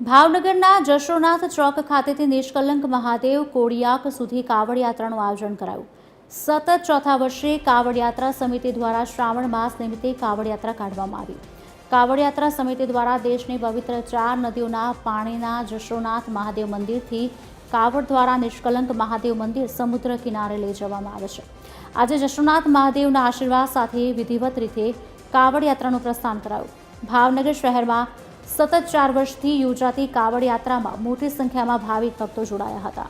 ભાવનગરના જશોનાથ ચોક ખાતેથી નિષ્કલંક મહાદેવ કોડિયાક સુધી કાવડ યાત્રાનું આયોજન કરાયું. સતત ચોથા વર્ષે કાવડ યાત્રા સમિતિ દ્વારા શ્રાવણ માસ નિમિત્તે કાવડ યાત્રા કાઢવામાં આવી. કાવડ યાત્રા સમિતિ દ્વારા દેશની પવિત્ર ચાર નદીઓના પાણીના જશોનાથ મહાદેવ મંદિરથી કાવડ દ્વારા નિષ્કલંક મહાદેવ મંદિર સમુદ્ર કિનારે લઈ જવામાં આવે છે. આજે જશોનાથ મહાદેવના આશીર્વાદ સાથે વિધિવત રીતે કાવડ યાત્રાનું પ્રસ્થાન કરાયું. ભાવનગર શહેરમાં સતત ચાર વર્ષથી યોજાતી કાવડ યાત્રામાં મોટી સંખ્યામાં ભાવિક ભક્તો જોડાયા હતા.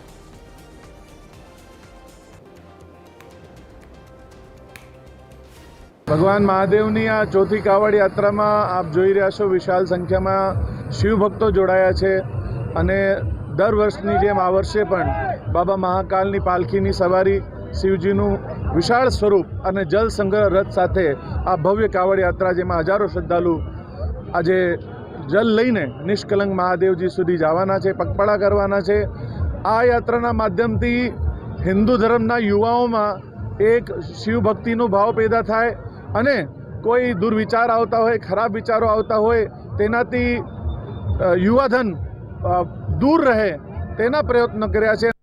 ભગવાન મહાદેવની આ ચોથી કાવડ યાત્રામાં આપ જોઈ રહ્યા છો વિશાળ સંખ્યામાં શિવભક્તો જોડાયા છે અને દર વર્ષની જેમ આ વર્ષે પણ બાબા મહાકાલની પાલખીની સવારી શિવજીનું વિશાળ સ્વરૂપ અને જલ સંગ્રહ રથ સાથે આ ભવ્ય કાવડ યાત્રા જેમાં હજારો શ્રદ્ધાળુ આજે જલ લઈને નિષ્કલંક મહાદેવજી સુધી જવાના છે, પગપાળા કરવાના છે. આ યાત્રાના માધ્યમથી હિન્દુ ધર્મના યુવાઓમાં એક શિવભક્તિનો ભાવ પેદા થાય અને કોઈ દુર્વિચાર આવતા હોય, ખરાબ વિચારો આવતા હોય, તેનાથી યુવાધન દૂર રહે તેના પ્રયત્નો કર્યા છે.